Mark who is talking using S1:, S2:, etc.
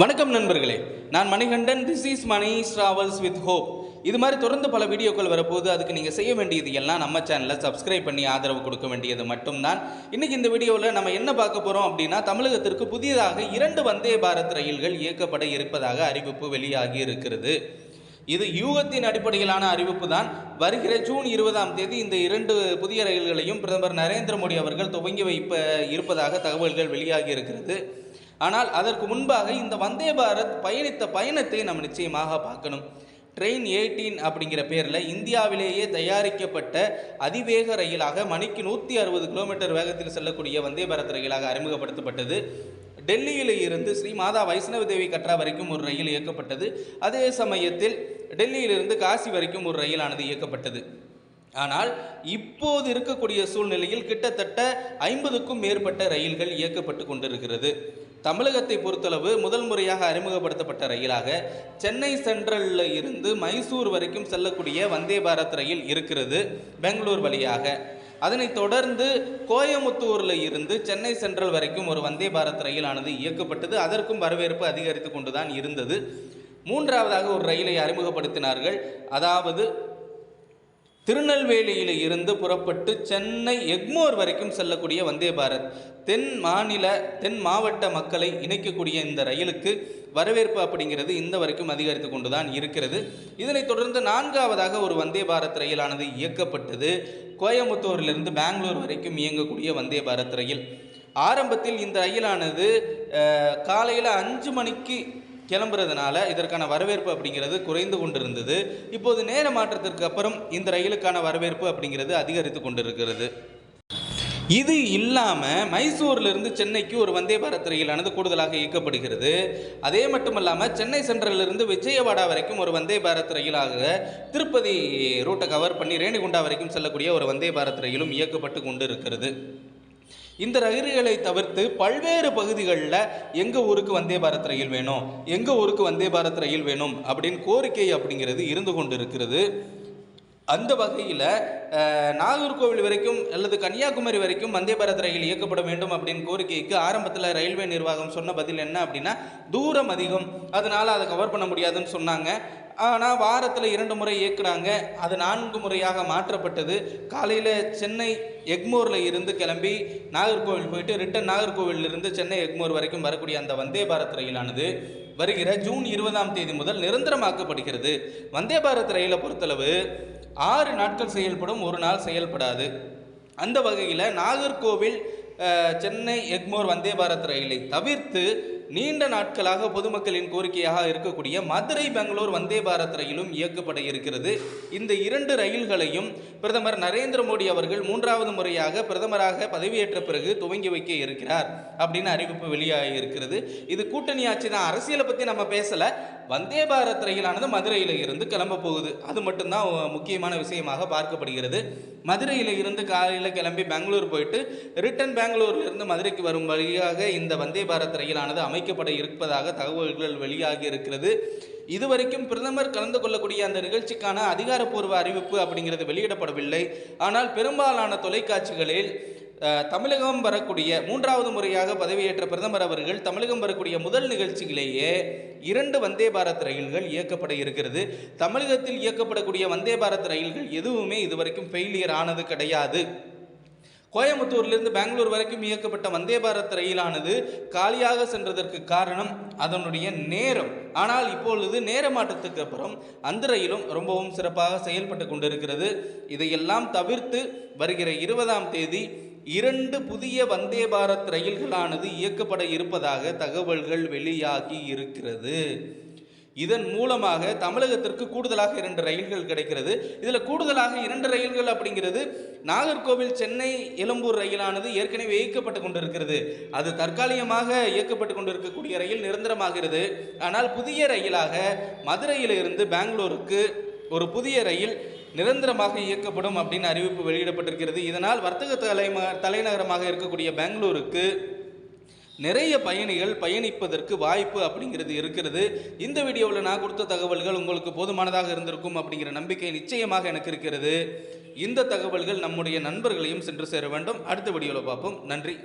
S1: வணக்கம் நண்பர்களே. நான் Manikandan this is Mani travels with hope இது மாதிரி தொடர்ந்து பல வீடியோக்கள் வரப்போது அதுக்கு நீங்கள் செய்ய வேண்டியது எல்லாம் நம்ம சேனலை சப்ஸ்கிரைப் பண்ணி ஆதரவு கொடுக்க வேண்டியது மட்டும்தான். இன்றைக்கி இந்த வீடியோவில் நம்ம என்ன பார்க்க போகிறோம் அப்படின்னா தமிழகத்திற்கு புதியதாக இரண்டு வந்தே பாரத் ரயில்கள் இயக்கப்பட இருப்பதாக அறிவிப்பு வெளியாகி இருக்கிறது. இது யூகத்தின் அடிப்படையிலான அறிவிப்பு தான். வருகிற ஜூன் இருபதாம் தேதி இந்த இரண்டு புதிய ரயில்களையும் பிரதமர் நரேந்திர மோடி அவர்கள் துவங்கி வைப்ப இருப்பதாக தகவல்கள் வெளியாகி இருக்கிறது. ஆனால் அதற்கு முன்பாக இந்த வந்தே பாரத் பயணித்த பயணத்தை நம்ம நிச்சயமாக பார்க்கணும். ட்ரெயின் எயிட்டீன் அப்படிங்கிற பேரில் இந்தியாவிலேயே தயாரிக்கப்பட்ட அதிவேக ரயிலாக மணிக்கு நூற்றி அறுபது கிலோமீட்டர் வேகத்தில் செல்லக்கூடிய வந்தே பாரத் ரயிலாக அறிமுகப்படுத்தப்பட்டது. டெல்லியில் இருந்து ஸ்ரீ மாதா வைஷ்ணவ தேவி கட்ரா வரைக்கும் ஒரு ரயில் இயக்கப்பட்டது. அதே சமயத்தில் டெல்லியிலிருந்து காசி வரைக்கும் ஒரு ரயிலானது இயக்கப்பட்டது. ஆனால் இப்போது இருக்கக்கூடிய சூழ்நிலையில் கிட்டத்தட்ட ஐம்பதுக்கும் மேற்பட்ட ரயில்கள் இயக்கப்பட்டு கொண்டிருக்கிறது. தமிழகத்தை பொறுத்தளவு முதல் முறையாக அறிமுகப்படுத்தப்பட்ட ரயிலாக சென்னை சென்ட்ரலில் இருந்து மைசூர் வரைக்கும் செல்லக்கூடிய வந்தே பாரத் ரயில் இருக்கிறது பெங்களூர் வழியாக. அதனைத் தொடர்ந்து கோயமுத்தூரில் இருந்து சென்னை சென்ட்ரல் வரைக்கும் ஒரு வந்தே பாரத் ரயிலானது இயக்கப்பட்டது. அதற்கும் வரவேற்பு அதிகரித்து கொண்டுதான் இருந்தது. மூன்றாவதாக ஒரு ரயிலை அறிமுகப்படுத்தினார்கள். அதாவது திருநெல்வேலியில் இருந்து புறப்பட்டு சென்னை எக்மோர் வரைக்கும் செல்லக்கூடிய வந்தே பாரத். தென் மாநில தென் மாவட்ட மக்களை இணைக்கக்கூடிய இந்த ரயிலுக்கு வரவேற்பு அப்படிங்கிறது இந்த வரைக்கும் அதிகரித்து கொண்டுதான் இருக்கிறது. இதனைத் தொடர்ந்து நான்காவதாக ஒரு வந்தே பாரத் ரயிலானது இயக்கப்பட்டது. கோயம்புத்தூரிலிருந்து பெங்களூர் வரைக்கும் இயங்கக்கூடிய வந்தே பாரத் ரயில். ஆரம்பத்தில் இந்த ரயிலானது காலையில் அஞ்சு மணிக்கு கிளம்புறதுனால இதற்கான வரவேற்பு அப்படிங்கிறது குறைந்து கொண்டிருந்தது. இப்போது நேர மாற்றத்திற்கு அப்புறம் இந்த ரயிலுக்கான வரவேற்பு அப்படிங்கிறது அதிகரித்து கொண்டிருக்கிறது. இது இல்லாமல் மைசூரிலிருந்து சென்னைக்கு ஒரு வந்தே பாரத் ரயிலானது கூடுதலாக இயக்கப்படுகிறது. அதே மட்டும் இல்லாமல் சென்னை சென்ட்ரலிருந்து விஜயவாடா வரைக்கும் ஒரு வந்தே பாரத் ரயிலாக திருப்பதி ரூட்டை கவர் பண்ணி ரேணிகுண்டா வரைக்கும் செல்லக்கூடிய ஒரு வந்தே பாரத் ரயிலும் இயக்கப்பட்டு கொண்டு இருக்கிறது இந்த ரயில்களை தவிர்த்து பல்வேறு பகுதிகளில் எங்கள் ஊருக்கு வந்தே பாரத் ரயில் வேணும் எங்கள் ஊருக்கு வந்தே பாரத் ரயில் வேணும் அப்படின்னு கோரிக்கை அப்படிங்கிறது இருந்து கொண்டு இருக்கிறது அந்த வகையில் நாகர்கோவில் வரைக்கும் அல்லது கன்னியாகுமரி வரைக்கும் வந்தே பாரத் ரயில் இயக்கப்பட வேண்டும் அப்படின்னு கோரிக்கைக்கு ஆரம்பத்தில் ரயில்வே நிர்வாகம் சொன்ன பதில் என்ன அப்படின்னா தூரம் அதிகம். அதனால் அதை கவர் பண்ண முடியாதுன்னு சொன்னாங்க. ஆனால் வாரத்தில் இரண்டு முறை இயக்குனாங்க அது நான்கு முறையாக மாற்றப்பட்டது. காலையில் சென்னை எக்மோரில் இருந்து கிளம்பி நாகர்கோவில் போயிட்டு ரிட்டன் நாகர்கோவிலிருந்து சென்னை எக்மோர் வரைக்கும் வரக்கூடிய அந்த வந்தே பாரத் ரயிலானது வருகிற ஜூன் இருபதாம் தேதி முதல் நிரந்தரமாக்கப்படுகிறது. வந்தே பாரத் ரயிலை பொறுத்தளவு ஆறு நாட்கள் செயல்படும் ஒரு நாள் செயல்படாது. அந்த வகையில் நாகர்கோவில் சென்னை எக்மோர் வந்தே பாரத் ரயிலை தவிர்த்து நீண்ட நாட்களாக பொதுமக்களின் கோரிக்கையாக இருக்கக்கூடிய மதுரை பெங்களூர் வந்தே பாரத் ரயிலும் இயக்கப்பட இருக்கிறது. இந்த இரண்டு ரயில்களையும் பிரதமர் நரேந்திர மோடி அவர்கள் மூன்றாவது முறையாக பிரதமராக பதவியேற்ற பிறகு துவங்கி வைக்க இருக்கிறார் அப்படின்னு அறிவிப்பு வெளியாகி இருக்கிறது இது கூட்டணி ஆட்சி தான் அரசியலை பற்றி நம்ம பேசலை. வந்தே பாரத் ரயிலானது மதுரையில் இருந்து கிளம்ப போகுது. அது மட்டும்தான் முக்கியமான விஷயமாக பார்க்கப்படுகிறது. மதுரையில் இருந்து காலையில் கிளம்பி பெங்களூர் போயிட்டு ரிட்டன் பெங்களூர்லேருந்து மதுரைக்கு வரும் வழியாக இந்த வந்தே பாரத் ரயிலானது அமைக்கப்பட இருப்பதாக தகவல்கள் வெளியாகி இருக்கிறது. இதுவரைக்கும் பிரதமர் கலந்து கொள்ளக்கூடிய அந்த நிகழ்ச்சிக்கான அதிகாரப்பூர்வ அறிவிப்பு அப்படிங்கிறது வெளியிடப்படவில்லை. ஆனால் பெரும்பாலான தொலைக்காட்சிகளில் தமிழகம் வரக்கூடிய மூன்றாவது முறையாக பதவியேற்ற பிரதமர் அவர்கள் தமிழகம் வரக்கூடிய முதல் நிகழ்ச்சியிலேயே இரண்டு வந்தே பாரத் ரயில்கள் இயக்கப்பட இருக்கிறது. தமிழகத்தில் இயக்கப்படக்கூடிய வந்தே பாரத் ரயில்கள் எதுவுமே இதுவரைக்கும் ஃபெயிலியர் ஆனது கிடையாது. கோயம்புத்தூர்லேருந்து பெங்களூர் வரைக்கும் இயக்கப்பட்ட வந்தே பாரத் ரயிலானது காலியாக சென்றதற்கு காரணம் அதனுடைய நேரம். ஆனால் இப்பொழுது நேர மாற்றத்துக்கு அப்புறம் அந்த ரயிலும் ரொம்பவும் சிறப்பாக செயல்பட்டு கொண்டிருக்கிறது. இதையெல்லாம் தவிர்த்து வருகிற இருபதாம் தேதி இரண்டு புதிய வந்தே பாரத் ரயில்களானது இயக்கப்பட இருப்பதாக தகவல்கள் வெளியாகி இருக்கிறது. இதன் மூலமாக தமிழகத்திற்கு கூடுதலாக இரண்டு ரயில்கள் கிடைக்கிறது. இதில் கூடுதலாக இரண்டு ரயில்கள் அப்படிங்கிறது நாகர்கோவில் சென்னை எழும்பூர் ரயிலானது ஏற்கனவே இயக்கப்பட்டு கொண்டிருக்கிறது. அது தற்காலிகமாக இயக்கப்பட்டு கொண்டிருக்கக்கூடிய ரயில் நிரந்தரமாகிறது. ஆனால் புதிய ரயிலாக மதுரையிலிருந்து பெங்களூருக்கு ஒரு புதிய ரயில் நிரந்தரமாக இயக்கப்படும் அப்படின்னு அறிவிப்பு வெளியிடப்பட்டிருக்கிறது. இதனால் வர்த்தக தலைம தலைநகரமாக இருக்கக்கூடிய பெங்களூருக்கு நிறைய பயணிகள் பயணிப்பதற்கு வாய்ப்பு அப்படிங்கிறது இருக்கிறது. இந்த வீடியோவில் நான் கொடுத்த தகவல்கள் உங்களுக்கு போதுமானதாக இருந்திருக்கும் அப்படிங்கிற நம்பிக்கை நிச்சயமாக எனக்கு இருக்கிறது. இந்த தகவல்கள் நம்முடைய நண்பர்களையும் சென்று சேர வேண்டும். அடுத்த வீடியோவில் பார்ப்போம். நன்றி.